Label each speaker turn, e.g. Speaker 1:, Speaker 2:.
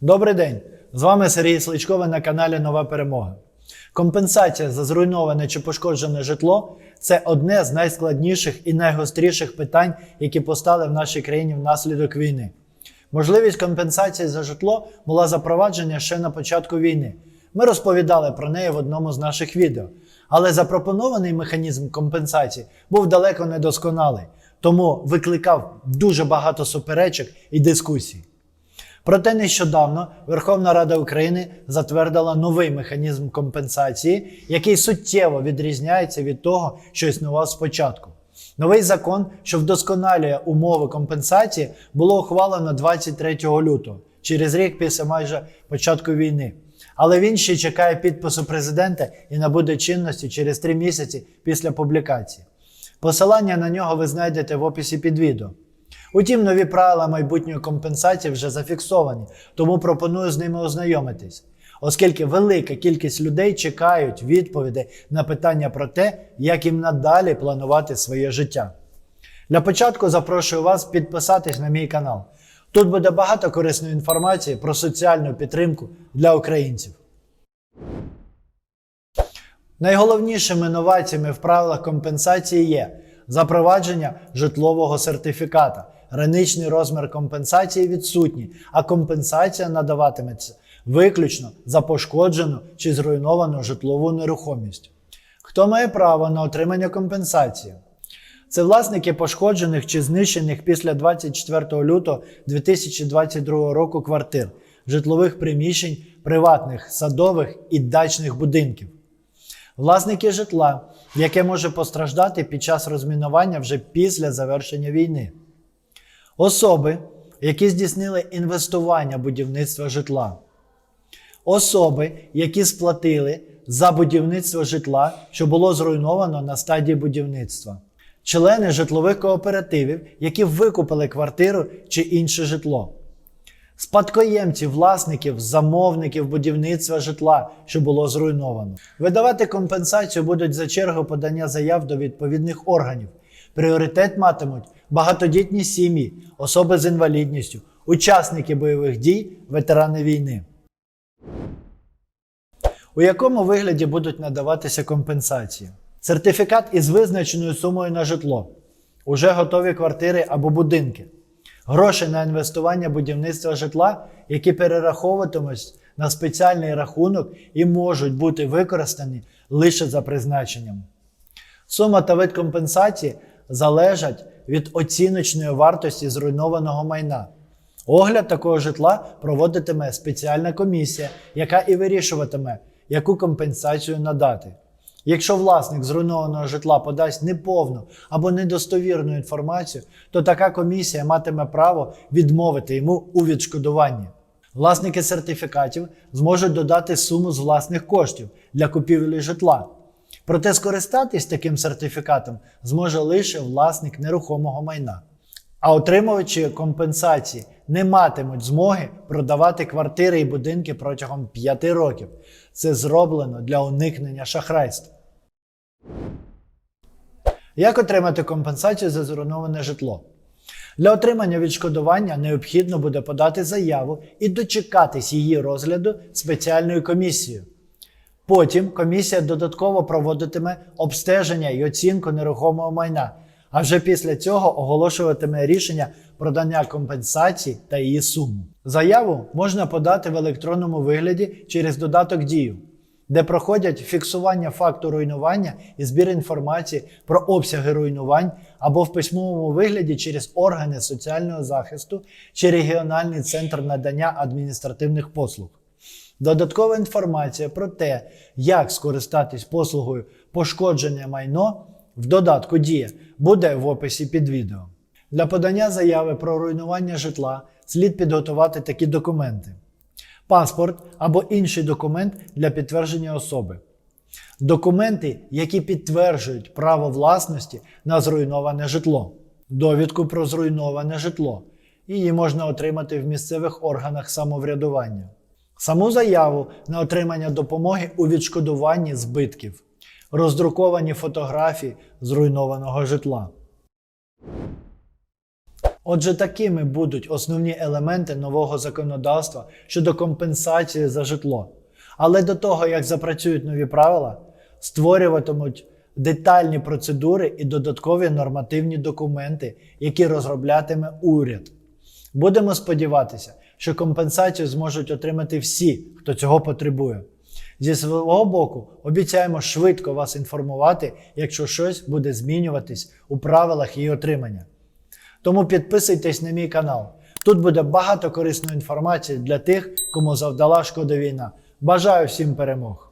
Speaker 1: Добрий день! З вами Сергій Сличковий на каналі Нова Перемога. Компенсація за зруйноване чи пошкоджене житло це одне з найскладніших і найгостріших питань, які постали в нашій країні внаслідок війни. Можливість компенсації за житло була запроваджена ще на початку війни. Ми розповідали про неї в одному з наших відео. Але запропонований механізм компенсації був далеко недосконалий, тому викликав дуже багато суперечок і дискусій. Проте нещодавно Верховна Рада України затвердила новий механізм компенсації, який суттєво відрізняється від того, що існував спочатку. Новий закон, що вдосконалює умови компенсації, було ухвалено 23 лютого, через рік після майже початку війни. Але він ще чекає підпису президента і набуде чинності через три місяці після публікації. Посилання на нього ви знайдете в описі під відео. Утім, нові правила майбутньої компенсації вже зафіксовані, тому пропоную з ними ознайомитись, оскільки велика кількість людей чекають відповідей на питання про те, як їм надалі планувати своє життя. Для початку запрошую вас підписатись на мій канал. Тут буде багато корисної інформації про соціальну підтримку для українців. Найголовнішими новаціями в правилах компенсації є запровадження житлового сертифіката. Граничний розмір компенсації відсутній, а компенсація надаватиметься виключно за пошкоджену чи зруйновану житлову нерухомість. Хто має право на отримання компенсації? Це власники пошкоджених чи знищених після 24 лютого 2022 року квартир, житлових приміщень, приватних, садових і дачних будинків. Власники житла, яке може постраждати під час розмінування вже після завершення війни. Особи, які здійснили інвестування будівництва житла. Особи, які сплатили за будівництво житла, що було зруйновано на стадії будівництва. Члени житлових кооперативів, які викупили квартиру чи інше житло. Спадкоємці власників, замовників будівництва житла, що було зруйновано. Видавати компенсацію будуть за чергу подання заяв до відповідних органів. Пріоритет матимуть багатодітні сім'ї, особи з інвалідністю, учасники бойових дій, ветерани війни. У якому вигляді будуть надаватися компенсації? Сертифікат із визначеною сумою на житло, уже готові квартири або будинки, гроші на інвестування будівництва житла, які перераховуватимуть на спеціальний рахунок і можуть бути використані лише за призначенням. Сума та вид компенсації залежать від оціночної вартості зруйнованого майна. Огляд такого житла проводитиме спеціальна комісія, яка і вирішуватиме, яку компенсацію надати. Якщо власник зруйнованого житла подасть неповну або недостовірну інформацію, то така комісія матиме право відмовити йому у відшкодуванні. Власники сертифікатів зможуть додати суму з власних коштів для купівлі житла. Проте скористатись таким сертифікатом зможе лише власник нерухомого майна. А отримувачі компенсації не матимуть змоги продавати квартири і будинки протягом 5 років. Це зроблено для уникнення шахрайства. Як отримати компенсацію за зруйноване житло? Для отримання відшкодування необхідно буде подати заяву і дочекатись її розгляду спеціальною комісією. Потім комісія додатково проводитиме обстеження і оцінку нерухомого майна, а вже після цього оголошуватиме рішення про дання компенсації та її суму. Заяву можна подати в електронному вигляді через додаток Дію, де проходять фіксування факту руйнування і збір інформації про обсяги руйнувань або в письмовому вигляді через органи соціального захисту чи регіональний центр надання адміністративних послуг. Додаткова інформація про те, як скористатись послугою пошкодження майно в додатку Дія буде в описі під відео. Для подання заяви про руйнування житла слід підготувати такі документи: паспорт або інший документ для підтвердження особи. Документи, які підтверджують право власності на зруйноване житло, довідку про зруйноване житло. Її можна отримати в місцевих органах самоврядування. Саму заяву на отримання допомоги у відшкодуванні збитків, роздруковані фотографії зруйнованого житла. Отже, такими будуть основні елементи нового законодавства щодо компенсації за житло. Але до того, як запрацюють нові правила, створюватимуть детальні процедури і додаткові нормативні документи, які розроблятиме уряд. Будемо сподіватися, що компенсацію зможуть отримати всі, хто цього потребує. Зі свого боку, обіцяємо швидко вас інформувати, якщо щось буде змінюватись у правилах її отримання. Тому підписуйтесь на мій канал. Тут буде багато корисної інформації для тих, кому завдала шкода війна. Бажаю всім перемог!